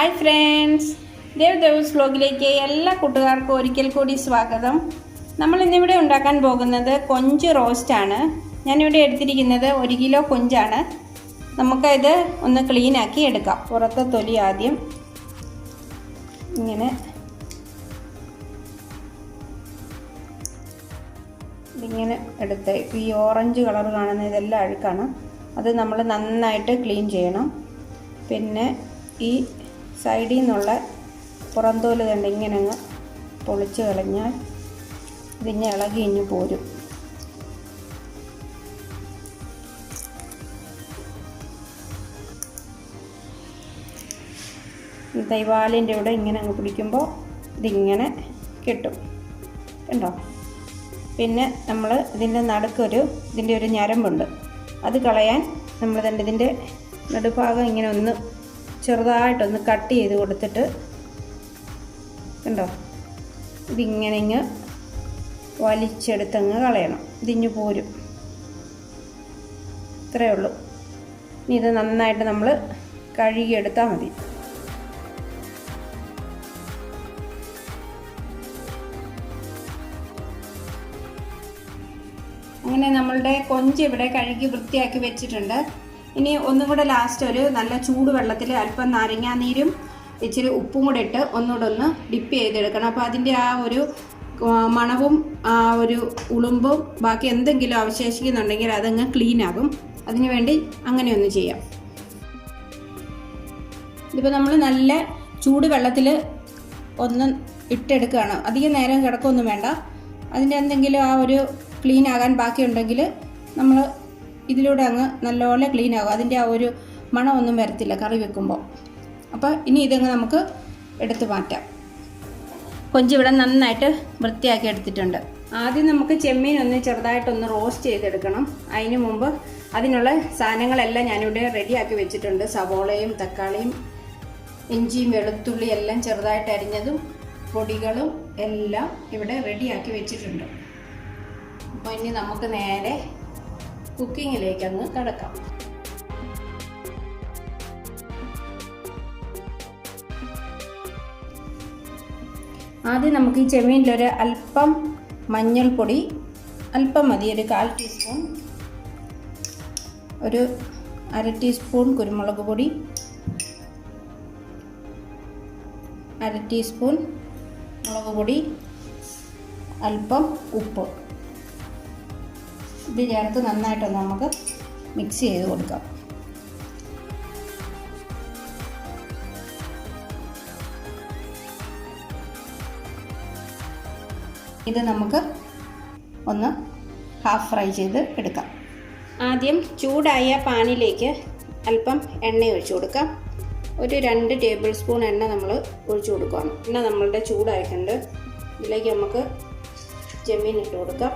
Hi friends Dev Devas വ്ലോഗിലേക്ക് എല്ലാ കൂട്ടുകാർക്കും ഒരിക്കൽ കൂടി സ്വാഗതം. നമ്മൾ ഇന്നിവിടെ ഉണ്ടാക്കാൻ പോകുന്നത് കൊഞ്ച് റോസ്റ്റാണ് ഞാനിവിടെ എടുത്തിരിക്കുന്നത് ഒരു കിലോ കൊഞ്ചാണ്. നമുക്കത് ഒന്ന് ക്ലീനാക്കി എടുക്കാം. പുറത്തെ തൊലി ആദ്യം. ഇങ്ങനെ. ഇങ്ങനെ എടുത്ത് ഈ ഓറഞ്ച് കളർ കാണുന്ന ഇതെല്ലാം അഴുക്കാണ്. അത് നമ്മൾ നന്നായിട്ട് ക്ലീൻ ചെയ്യണം. പിന്നെ ഈ സൈഡിൽ നിന്നുള്ള പുറന്തോൽ കണ്ട് ഇങ്ങനെ അങ്ങ് പൊളിച്ച് കളഞ്ഞാൽ ഇതിങ്ങനെ ഇളകി ഇഞ്ഞ് പോരും. ദൈവാലിന്റെ ഇവിടെ ഇങ്ങനെ അങ്ങ് പിടിക്കുമ്പോൾ ഇതിങ്ങനെ കിട്ടും. കണ്ടോ? പിന്നെ നമ്മൾ ഇതിന്റെ നടുക്കൊരു ഇതിന്റെ ഒരു ഞരമ്പുണ്ട്. അത് കളയാൻ നമ്മൾ തന്നെ ഇതിന്റെ നടുഭാഗം ഇങ്ങനെ ഒന്ന് ചെറുതായിട്ടൊന്ന് കട്ട് ചെയ്ത് കൊടുത്തിട്ട് കണ്ടോ? ഇതിങ്ങനെ ഇങ്ങ് വലിച്ചെടുത്തങ്ങ് കളയണം. ഇതിഞ്ഞ് പോരും. ഇത്രയേ ഉള്ളൂ. ഇനി ഇത് നന്നായിട്ട് നമ്മൾ കഴുകിയെടുത്താൽ മതി. അങ്ങനെ നമ്മളുടെ കൊഞ്ച് ഇവിടെ കഴുകി വൃത്തിയാക്കി വെച്ചിട്ടുണ്ട്. ഇനി ഒന്നും കൂടെ ലാസ്റ്റ് ഒരു നല്ല ചൂടുവെള്ളത്തിൽ അല്പം നാരങ്ങാനീരും ഇച്ചിരി ഉപ്പും കൂടെ ഇട്ട് ഒന്നുകൂടെ ഒന്ന് ഡിപ്പ് ചെയ്തെടുക്കണം. അപ്പോൾ അതിന്റെ ആ ഒരു മണവും ആ ഒരു ഉളുമ്പും ബാക്കി എന്തെങ്കിലും അവശേഷിക്കുന്നുണ്ടെങ്കിൽ അതങ്ങ് ക്ലീൻ ആകും. അതിനു വേണ്ടി അങ്ങനെ ഒന്ന് ചെയ്യാം. ഇതിപ്പോൾ നമ്മൾ നല്ല ചൂടുവെള്ളത്തിൽ ഒന്ന് ഇട്ടെടുക്കുകയാണ്. അധികം നേരം കിടക്കൊന്നും വേണ്ട. അതിന്റെ എന്തെങ്കിലും ആ ഒരു ക്ലീൻ ആകാൻ ബാക്കിയുണ്ടെങ്കിൽ നമ്മൾ ഇതിലൂടെ അങ്ങ് നല്ലപോലെ ക്ലീൻ ആകും. അതിന്റെ ആ ഒരു മണമൊന്നും വരത്തില്ല കറി വെക്കുമ്പോൾ അപ്പോൾ ഇനി ഇതങ്ങ് നമുക്ക് എടുത്തു മാറ്റാം. കൊഞ്ച് ഇവിടെ നന്നായിട്ട് വൃത്തിയാക്കി എടുത്തിട്ടുണ്ട്. ആദ്യം നമുക്ക് ചെമ്മീൻ ഒന്ന് ചെറുതായിട്ടൊന്ന് റോസ്റ്റ് ചെയ്തെടുക്കണം. അതിന് മുമ്പ് അതിനുള്ള സാധനങ്ങളെല്ലാം ഞാനിവിടെ റെഡിയാക്കി വെച്ചിട്ടുണ്ട്. സവോളയും തക്കാളിയും ഇഞ്ചിയും വെളുത്തുള്ളിയും എല്ലാം ചെറുതായിട്ട് അരിഞ്ഞതും പൊടികളും എല്ലാം ഇവിടെ റെഡിയാക്കി വെച്ചിട്ടുണ്ട്. അപ്പോൾ ഇനി നമുക്ക് നേരെ കുക്കിങ്ങിലേക്ക് അങ്ങ് കടക്കാം. ആദ്യം നമുക്ക് ഈ ചെമ്മീനിലൊരു അല്പം മഞ്ഞൾപ്പൊടി അല്പം മതി ഒരു കാൽ ടീസ്പൂൺ ഒരു അര ടീസ്പൂൺ കുരുമുളക് പൊടി അര ടീസ്പൂൺ മുളക് പൊടി അല്പം ഉപ്പ്. ഇത് ചേർത്ത് നന്നായിട്ടൊന്ന് നമുക്ക് മിക്സ് ചെയ്ത് കൊടുക്കാം. ഇത് നമുക്ക് ഒന്ന് ഹാഫ് ഫ്രൈ ചെയ്ത് എടുക്കാം. ആദ്യം ചൂടായ പാനിലേക്ക് അല്പം എണ്ണ ഒഴിച്ചു കൊടുക്കാം. ഒരു രണ്ട് ടേബിൾ സ്പൂൺ എണ്ണ നമ്മൾ ഒഴിച്ചു കൊടുക്കുകയാണ് എണ്ണ നമ്മളുടെ ചൂടായിട്ടുണ്ട്. ഇതിലേക്ക് നമുക്ക് ജമീൻ ഇട്ട് കൊടുക്കാം.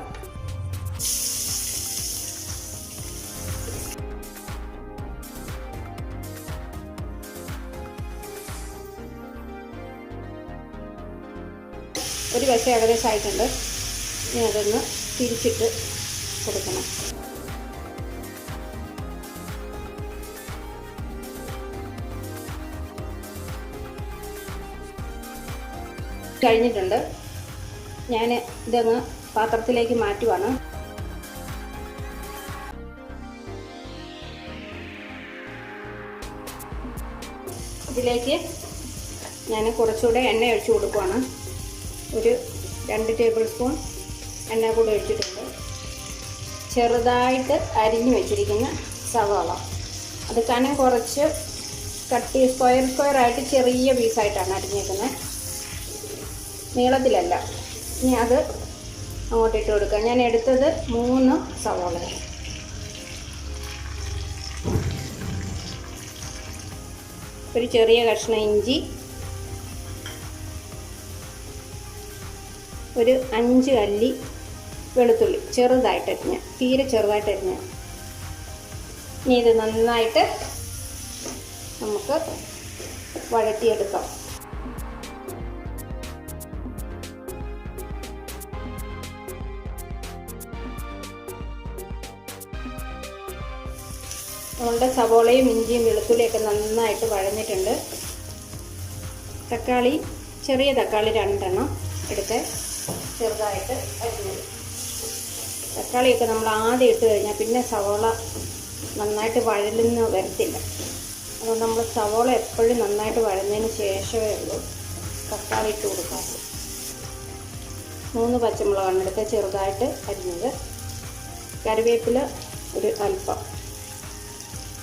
ഒരു വശം ഏകദേശം ആയിട്ടുണ്ട് ഇനി അതൊന്ന് തിരിച്ചിട്ട് കൊടുക്കണം. കഴിഞ്ഞിട്ടുണ്ട്. ഞാൻ ഇതങ്ങ് പാത്രത്തിലേക്ക് മാറ്റുവാണ്. ഇതിലേക്ക് ഞാൻ കുറച്ചുകൂടെ എണ്ണ ഒഴിച്ചു കൊടുക്കുവാണ്. ഒരു രണ്ട് ടേബിൾ സ്പൂൺ എണ്ണ കൂടെ ഒഴിച്ചിട്ടുണ്ട്. ചെറുതായിട്ട് അരിഞ്ഞു വെച്ചിരിക്കുന്ന സവാള. അത് കനം കുറച്ച് കട്ടി സ്ക്വയർ സ്ക്വയർ ആയിട്ട് ചെറിയ പീസായിട്ടാണ് അരിഞ്ഞേക്കുന്നത്. നീളത്തിലല്ല. ഇനി അത് അങ്ങോട്ട് ഇട്ട് കൊടുക്കുക ഞാൻ എടുത്തത് മൂന്ന് സവാള ഒരു ചെറിയ കഷ്ണം ഇഞ്ചി ഒരു അഞ്ച് അല്ലി വെളുത്തുള്ളി ചെറുതായിട്ട് അരിഞ്ഞ തീരെ ചെറുതായിട്ട് അരിഞ്ഞ. ഇനി ഇത് നന്നായിട്ട് നമുക്ക് വഴറ്റിയെടുക്കാം. നമ്മളുടെ സവോളയും ഇഞ്ചിയും വെളുത്തുള്ളിയൊക്കെ നന്നായിട്ട് വഴഞ്ഞിട്ടുണ്ട് തക്കാളി ചെറിയ തക്കാളി രണ്ടെണ്ണം എടുത്ത് ചെറുതായിട്ട് അരിഞ്ഞത് തക്കാളിയൊക്കെ നമ്മൾ ആദ്യം ഇട്ട് കഴിഞ്ഞാൽ പിന്നെ സവോള നന്നായിട്ട് വഴലുന്ന വരത്തില്ല. അപ്പോൾ നമ്മൾ സവോള എപ്പോഴും നന്നായിട്ട് വഴന്നതിന് ശേഷമേ ഉള്ളൂ തക്കാളി ഇട്ട് കൊടുക്കാറുള്ളൂ മൂന്ന് പച്ചമുളകാണ് എടുത്ത് ചെറുതായിട്ട് അരിഞ്ഞത്. കറിവേപ്പില ഒരു അല്പം.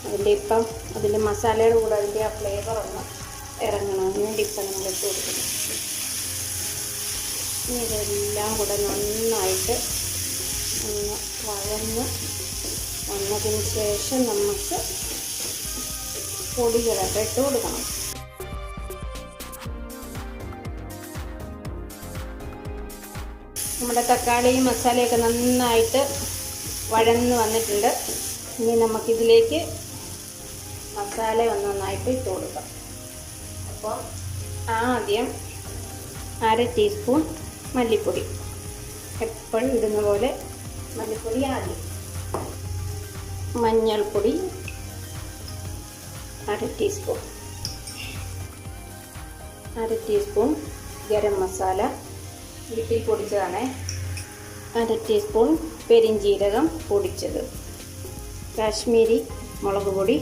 അതിന്റെ ഇപ്പം അതിന്റെ മസാലയുടെ കൂടെ അതിന്റെ ആ ഫ്ലേവർ ഒന്ന് ഇറങ്ങണം. അതിന് വേണ്ടി ഇപ്പം നമ്മൾ ഇട്ട് കൊടുക്കുന്നു. ഇതെല്ലാം കൂടെ നന്നായിട്ട് ഒന്ന് വഴന്ന് വന്നതിന് ശേഷം നമുക്ക് പൊടികളൊക്കെ ഇട്ട് കൊടുക്കണം. നമ്മുടെ തക്കാളി മസാലയൊക്കെ നന്നായിട്ട് വഴന്ന് വന്നിട്ടുണ്ട്. ഇനി നമുക്കിതിലേക്ക് മസാല ഒന്ന് നന്നായിട്ട് ഇട്ട് കൊടുക്കാം. അപ്പോൾ ആദ്യം അര ടീസ്പൂൺ മല്ലിപ്പൊടി. എപ്പോഴും ഇടുന്ന പോലെ മല്ലിപ്പൊടി ആദ്യം. മഞ്ഞൾപ്പൊടി അര ടീസ്പൂൺ അര ടീസ്പൂൺ ഗരം മസാല. വീട്ടിൽ പൊടിച്ചതാണ്. അര ടീസ്പൂൺ പെരിഞ്ജീരകം പൊടിച്ചത്. കാശ്മീരി മുളക് പൊടി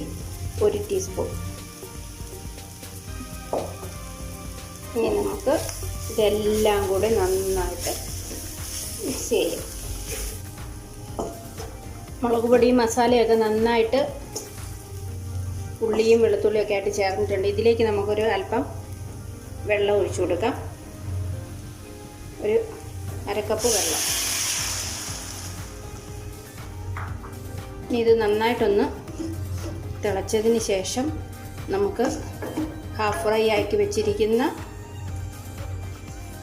ഒരു ടീസ്പൂൺ ഇനി നമുക്ക് ഇതെല്ലാം കൂടി നന്നായിട്ട് മിക്സ് ചെയ്യും. മുളക് പൊടിയും മസാലയൊക്കെ നന്നായിട്ട് ഉള്ളിയും വെളുത്തുള്ളിയും ഒക്കെ ആയിട്ട് ചേർന്നിട്ടുണ്ട്. ഇതിലേക്ക് നമുക്കൊരു അല്പം വെള്ളം ഒഴിച്ചു കൊടുക്കാം. ഒരു അരക്കപ്പ് വെള്ളം. ഇനി ഇത് നന്നായിട്ടൊന്ന് തിളച്ചതിന് ശേഷം നമുക്ക് ഹാഫ് ഫ്രൈ ആക്കി വെച്ചിരിക്കുന്ന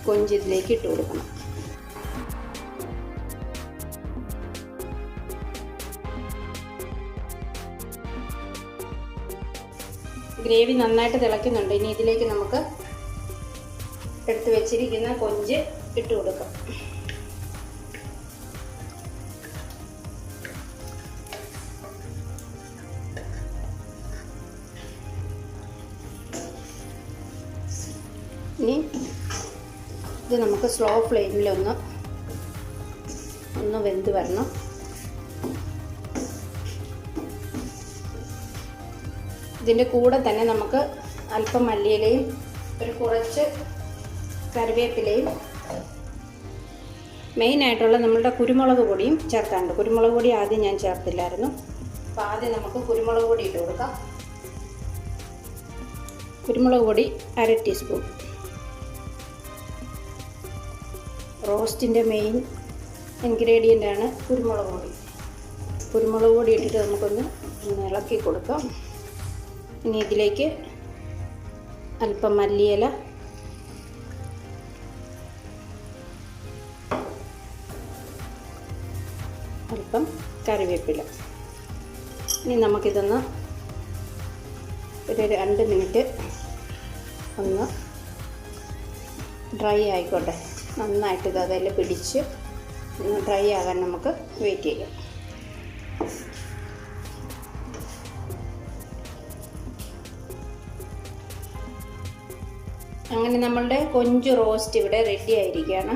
കൊഞ്ച് ഇതിലേക്ക് ഇട്ട് കൊടുക്കണം. ഗ്രേവി നന്നായിട്ട് തിളയ്ക്കുന്നുണ്ട്. ഇനി ഇതിലേക്ക് നമുക്ക് എടുത്ത് വെച്ചിരിക്കുന്ന കൊഞ്ച് ഇട്ട് കൊടുക്കാം. ഇനി നമുക്ക് സ്ലോ ഫ്ലെയിമിലൊന്ന് ഒന്ന് വെന്ത് വരണം. ഇതിന്റെ കൂടെ തന്നെ നമുക്ക് അല്പം മല്ലിയിലയും ഒരു കുറച്ച് കറിവേപ്പിലയും മെയിനായിട്ടുള്ള നമ്മളുടെ കുരുമുളക് പൊടിയും ചേർക്കാനുണ്ട്. കുരുമുളക് പൊടി ആദ്യം ഞാൻ ചേർത്തില്ലായിരുന്നു. അപ്പോൾ ആദ്യം നമുക്ക് കുരുമുളക് പൊടി ഇട്ട് കൊടുക്കാം. കുരുമുളക് പൊടി അര ടീസ്പൂൺ റോസ്റ്റിന്റെ മെയിൻ ആണ് കുരുമുളക് പൊടി. കുരുമുളക് പൊടി ഇട്ടിട്ട് നമുക്കൊന്ന് ഇളക്കി കൊടുക്കാം. ഇനി ഇതിലേക്ക് അല്പം മല്ലിയില അല്പം കറിവേപ്പില. ഇനി നമുക്കിതൊന്ന് ഒരു രണ്ട് മിനിറ്റ് ഒന്ന് ഡ്രൈ ആയിക്കോട്ടെ. നന്നായിട്ട് ഇത് പിടിച്ച് ഡ്രൈ ആകാൻ നമുക്ക് വെയിറ്റ് ചെയ്യാം. അങ്ങനെ നമ്മളുടെ കൊഞ്ച് റോസ്റ്റ് ഇവിടെ റെഡി ആയിരിക്കുകയാണ്.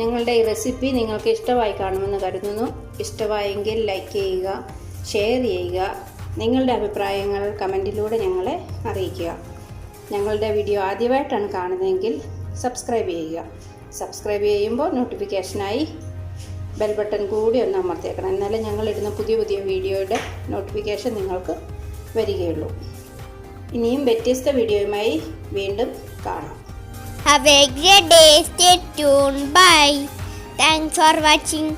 ഞങ്ങളുടെ ഈ റെസിപ്പി നിങ്ങൾക്ക് ഇഷ്ടമായി കാണുമെന്ന് കരുതുന്നു. ഇഷ്ടമായെങ്കിൽ ലൈക്ക് ചെയ്യുക ഷെയർ ചെയ്യുക നിങ്ങളുടെ അഭിപ്രായങ്ങൾ കമന്റിലൂടെ ഞങ്ങളെ അറിയിക്കുക. ഞങ്ങളുടെ വീഡിയോ ആദ്യമായിട്ടാണ് കാണുന്നതെങ്കിൽ സബ്സ്ക്രൈബ് ചെയ്യുക. സബ്സ്ക്രൈബ് ചെയ്യുമ്പോൾ നോട്ടിഫിക്കേഷനായി ബെൽ ബട്ടൺ കൂടി ഒന്ന് അമർത്തിയേക്കണം. എന്നാലേ ഞങ്ങളിടുന്ന പുതിയ പുതിയ വീഡിയോയുടെ നോട്ടിഫിക്കേഷൻ നിങ്ങൾക്ക് വരികയുള്ളൂ. ഇനിയും വ്യത്യസ്ത വീഡിയോയുമായി വീണ്ടും കാണാം. Have a great day stay tune bye Thanks for watching.